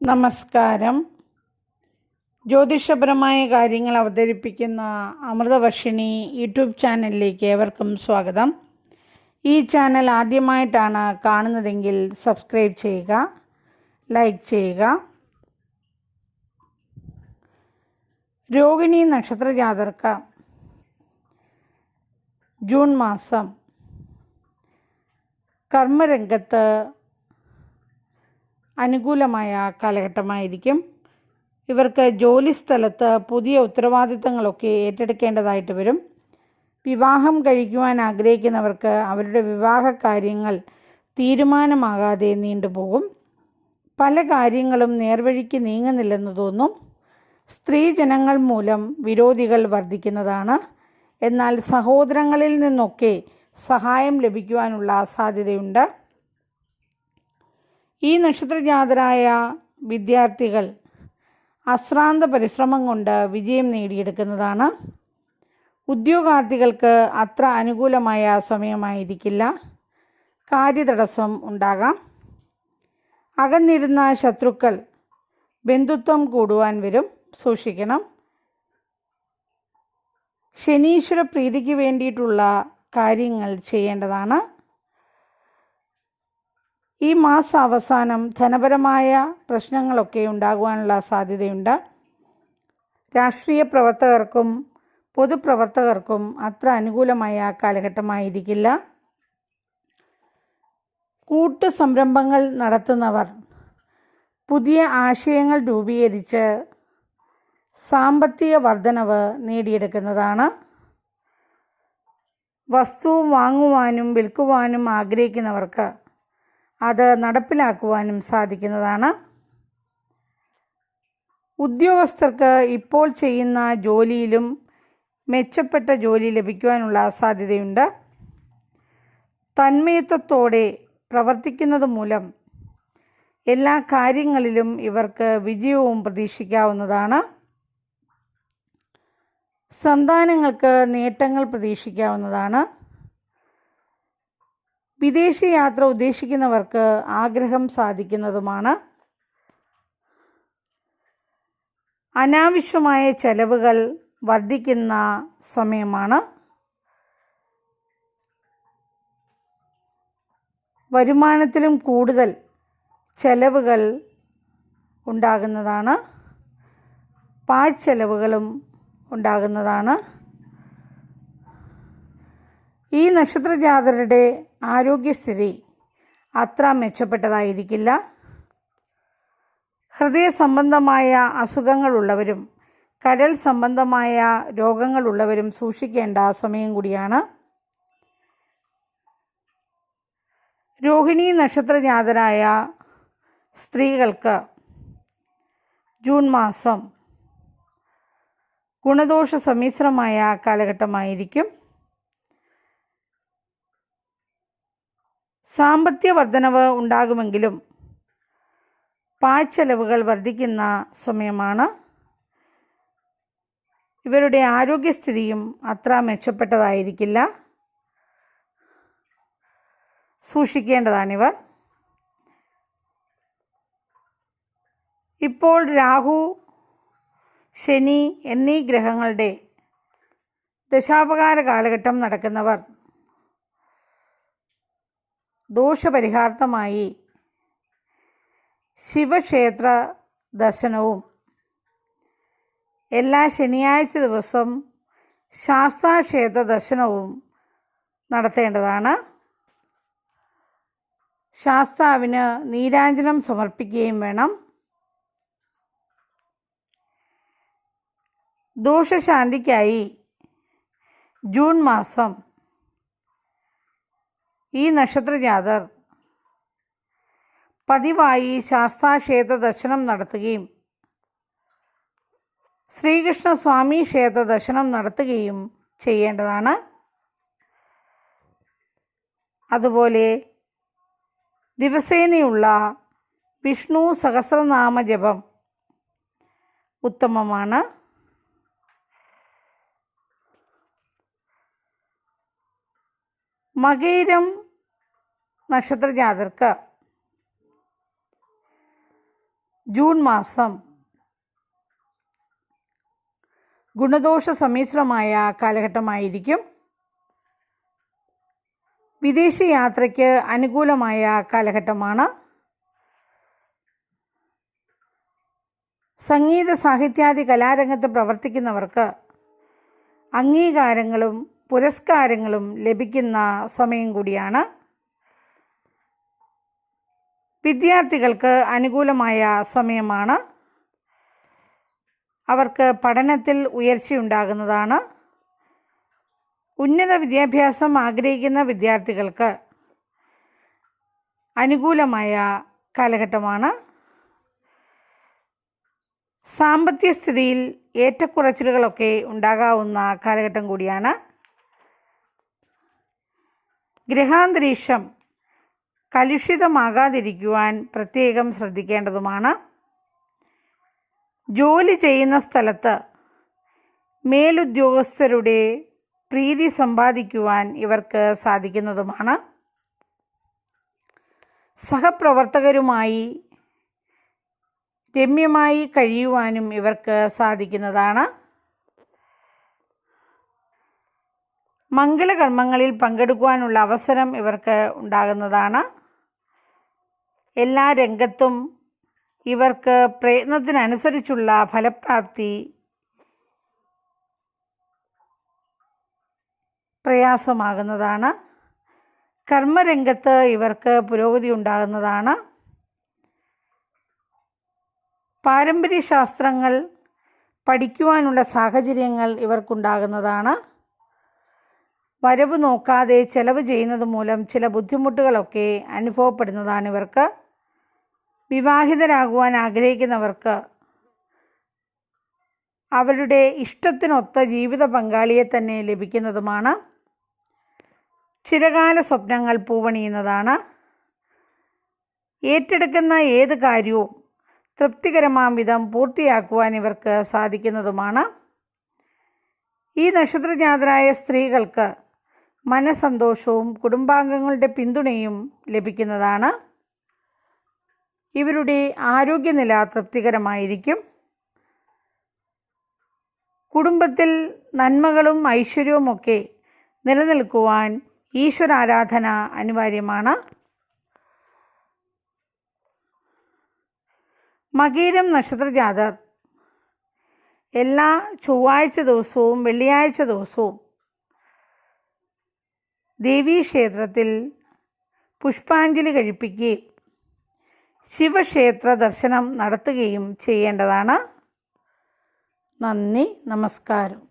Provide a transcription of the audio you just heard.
നമസ്കാരം. ജ്യോതിഷപരമായ കാര്യങ്ങൾ അവതരിപ്പിക്കുന്ന അമൃതവർഷിണി യൂട്യൂബ് ചാനലിലേക്ക് ഏവർക്കും സ്വാഗതം. ഈ ചാനൽ ആദ്യമായിട്ടാണ് കാണുന്നതെങ്കിൽ സബ്സ്ക്രൈബ് ചെയ്യുക ലൈക്ക് ചെയ്യുക. രോഹിണി നക്ഷത്ര ജാതർക്ക് ജൂൺ മാസം. കർമ്മരംഗത്ത് അനുകൂലമായ കാലഘട്ടമായിരിക്കും. ഇവർക്ക് ജോലി സ്ഥലത്ത് പുതിയ ഉത്തരവാദിത്തങ്ങളൊക്കെ ഏറ്റെടുക്കേണ്ടതായിട്ട് വരും. വിവാഹം കഴിക്കുവാൻ ആഗ്രഹിക്കുന്നവർക്ക് അവരുടെ വിവാഹ കാര്യങ്ങൾ തീരുമാനമാകാതെ നീണ്ടുപോകും. പല കാര്യങ്ങളും നേർവഴിക്ക് നീങ്ങുന്നില്ലെന്ന് തോന്നും. സ്ത്രീജനങ്ങൾ മൂലം വിരോധികൾ വർദ്ധിക്കുന്നതാണ്. എന്നാൽ സഹോദരങ്ങളിൽ നിന്നൊക്കെ സഹായം ലഭിക്കുവാനുള്ള സാധ്യതയുണ്ട്. ഈ നക്ഷത്രജാതരായ വിദ്യാർത്ഥികൾ അശ്രാന്ത പരിശ്രമം കൊണ്ട് വിജയം നേടിയെടുക്കുന്നതാണ്. ഉദ്യോഗാർത്ഥികൾക്ക് അത്ര അനുകൂലമായ സമയമായിരിക്കില്ല. കാര്യതടസ്സം ഉണ്ടാകാം. അകന്നിരുന്ന ശത്രുക്കൾ ബന്ധുത്വം കൂടുവാൻ വരും. സൂക്ഷിക്കണം. ശനീശ്വര പ്രീതിക്ക് വേണ്ടിയിട്ടുള്ള കാര്യങ്ങൾ ചെയ്യേണ്ടതാണ്. ഈ മാസ അവസാനം ധനപരമായ പ്രശ്നങ്ങളൊക്കെ ഉണ്ടാകുവാനുള്ള സാധ്യതയുണ്ട്. രാഷ്ട്രീയ പ്രവർത്തകർക്കും പൊതുപ്രവർത്തകർക്കും അത്ര അനുകൂലമായ കാലഘട്ടമായിരിക്കില്ല. കൂട്ട് സംരംഭങ്ങൾ നടത്തുന്നവർ പുതിയ ആശയങ്ങൾ രൂപീകരിച്ച് സാമ്പത്തിക വർധനവ് നേടിയെടുക്കുന്നതാണ്. വസ്തു വാങ്ങുവാനും വിൽക്കുവാനും ആഗ്രഹിക്കുന്നവർക്ക് അത് നടപ്പിലാക്കുവാനും സാധിക്കുന്നതാണ്. ഉദ്യോഗസ്ഥർക്ക് ഇപ്പോൾ ചെയ്യുന്ന ജോലിയിലും മെച്ചപ്പെട്ട ജോലി ലഭിക്കുവാനുള്ള സാധ്യതയുണ്ട്. തന്മയത്വത്തോടെ പ്രവർത്തിക്കുന്നത് മൂലം എല്ലാ കാര്യങ്ങളിലും ഇവർക്ക് വിജയവും പ്രതീക്ഷിക്കാവുന്നതാണ്. സന്താനങ്ങൾക്ക് നേട്ടങ്ങൾ പ്രതീക്ഷിക്കാവുന്നതാണ്. വിദേശ യാത്ര ഉദ്ദേശിക്കുന്നവർക്ക് ആഗ്രഹം സാധിക്കുന്നതുമാണ്. അനാവശ്യമായ ചെലവുകൾ വർദ്ധിക്കുന്ന സമയമാണ്. വരുമാനത്തിലും കൂടുതൽ ചെലവുകൾ ഉണ്ടാകുന്നതാണ്. പാഴ്ചെലവുകളും ഉണ്ടാകുന്നതാണ്. ഈ നക്ഷത്രജാതരുടെ ആരോഗ്യസ്ഥിതി അത്ര മെച്ചപ്പെട്ടതായിരിക്കില്ല. ഹൃദയ സംബന്ധമായ അസുഖങ്ങളുള്ളവരും കരൾ സംബന്ധമായ രോഗങ്ങളുള്ളവരും സൂക്ഷിക്കേണ്ട സമയം കൂടിയാണ്. രോഹിണി നക്ഷത്രജാതരായ സ്ത്രീകൾക്ക് ജൂൺ മാസം ഗുണദോഷ സമ്മിശ്രമായ കാലഘട്ടമായിരിക്കും. സാമ്പത്തിക വർധനവ് ഉണ്ടാകുമെങ്കിലും പാഴ്ചെലവുകൾ വർദ്ധിക്കുന്ന സമയമാണ്. ഇവരുടെ ആരോഗ്യസ്ഥിതിയും അത്ര മെച്ചപ്പെട്ടതായിരിക്കില്ല. സൂക്ഷിക്കേണ്ടതാണിവർ. ഇപ്പോൾ രാഹു ശനി എന്നീ ഗ്രഹങ്ങളുടെ ദശാപകാര കാലഘട്ടം നടക്കുന്നവർ ദോഷപരിഹാർത്ഥമായി ശിവക്ഷേത്ര ദർശനവും. എല്ലാ ശനിയാഴ്ച ദിവസം ശാസ്താക്ഷേത്ര ദർശനവും നടത്തേണ്ടതാണ്. ശാസ്താവിന് നീരാഞ്ജനം സമർപ്പിക്കുകയും വേണം. ദോഷശാന്തിക്കായി ജൂൺ മാസം ഈ നക്ഷത്രജാതർ പതിവായി ശാസ്താക്ഷേത്ര ദർശനം നടത്തുകയും ശ്രീകൃഷ്ണ സ്വാമി ക്ഷേത്ര ദർശനം നടത്തുകയും ചെയ്യേണ്ടതാണ്. അതുപോലെ ദിവസേനയുള്ള വിഷ്ണു സഹസ്രനാമ ജപം ഉത്തമമാണ്. മകയിരം നക്ഷത്രജാതർക്ക് ജൂൺ മാസം ഗുണദോഷ സമ്മിശ്രമായ കാലഘട്ടമായിരിക്കും. വിദേശ യാത്രയ്ക്ക് അനുകൂലമായ കാലഘട്ടമാണ്. സംഗീത സാഹിത്യാദി കലാരംഗത്ത് പ്രവർത്തിക്കുന്നവർക്ക് അംഗീകാരങ്ങളും പുരസ്കാരങ്ങളും ലഭിക്കുന്ന സമയം കൂടിയാണ്. വിദ്യാർത്ഥികൾക്ക് അനുകൂലമായ സമയമാണ്. അവർക്ക് പഠനത്തിൽ ഉയർച്ചയുണ്ടാകുന്നതാണ്. ഉന്നത വിദ്യാഭ്യാസം ആഗ്രഹിക്കുന്ന വിദ്യാർത്ഥികൾക്ക് അനുകൂലമായ കാലഘട്ടമാണ്. സാമ്പത്തിക സ്ഥിതിയിൽ ഏറ്റക്കുറച്ചിലുകളൊക്കെ ഉണ്ടാകാവുന്ന കാലഘട്ടം കൂടിയാണ്. ഗ്രഹാന്തരീക്ഷം കലുഷിതമാകാതിരിക്കുവാൻ പ്രത്യേകം ശ്രദ്ധിക്കേണ്ടതുമാണ്. ജോലി ചെയ്യുന്ന സ്ഥലത്ത് മേലുദ്യോഗസ്ഥരുടെ പ്രീതി സമ്പാദിക്കുവാൻ ഇവർക്ക് സാധിക്കുന്നതുമാണ്. സഹപ്രവർത്തകരുമായി രമ്യമായി കഴിയുവാനും ഇവർക്ക് സാധിക്കുന്നതാണ്. മംഗളകർമ്മങ്ങളിൽ പങ്കെടുക്കുവാനുള്ള അവസരം ഇവർക്ക് ഉണ്ടാകുന്നതാണ്. എല്ലാ രംഗത്തും ഇവർക്ക് പ്രയത്നത്തിനനുസരിച്ചുള്ള ഫലപ്രാപ്തി പ്രയാസമാകുന്നതാണ്. കർമ്മരംഗത്ത് ഇവർക്ക് പുരോഗതി ഉണ്ടാകുന്നതാണ്. പാരമ്പര്യ ശാസ്ത്രങ്ങൾ പഠിക്കുവാനുള്ള സാഹചര്യങ്ങൾ ഇവർക്കുണ്ടാകുന്നതാണ്. വരവ് നോക്കാതെ ചെലവ് ചെയ്യുന്നത് മൂലം ചില ബുദ്ധിമുട്ടുകളൊക്കെ അനുഭവപ്പെടുന്നതാണ് ഇവർക്ക്. വിവാഹിതരാകുവാൻ ആഗ്രഹിക്കുന്നവർക്ക് അവരുടെ ഇഷ്ടത്തിനൊത്ത ജീവിത പങ്കാളിയെ തന്നെ ലഭിക്കുന്നതുമാണ്. ചിരകാല സ്വപ്നങ്ങൾ പൂവണിയുന്നതാണ്. ഏറ്റെടുക്കുന്ന ഏത് കാര്യവും തൃപ്തികരമാം വിധം പൂർത്തിയാക്കുവാൻ ഇവർക്ക് സാധിക്കുന്നതുമാണ്. ഈ നക്ഷത്രജാതരായ സ്ത്രീകൾക്ക് മനസന്തോഷവും കുടുംബാംഗങ്ങളുടെ പിന്തുണയും ലഭിക്കുന്നതാണ്. ഇവരുടെ ആരോഗ്യനില തൃപ്തികരമായിരിക്കും. കുടുംബത്തിൽ നന്മകളും ഐശ്വര്യവുമൊക്കെ നിലനിൽക്കുവാൻ ഈശ്വരാരാധന അനിവാര്യമാണ്. മകീരം നക്ഷത്രജാതർ എല്ലാ ചൊവ്വാഴ്ച ദിവസവും വെള്ളിയാഴ്ച ദിവസവും ദേവീക്ഷേത്രത്തിൽ പുഷ്പാഞ്ജലി കഴിപ്പിക്കുകയും ശിവക്ഷേത്ര ദർശനം നടത്തുകയും ചെയ്യേണ്ടതാണ്. നന്ദി നമസ്കാരം.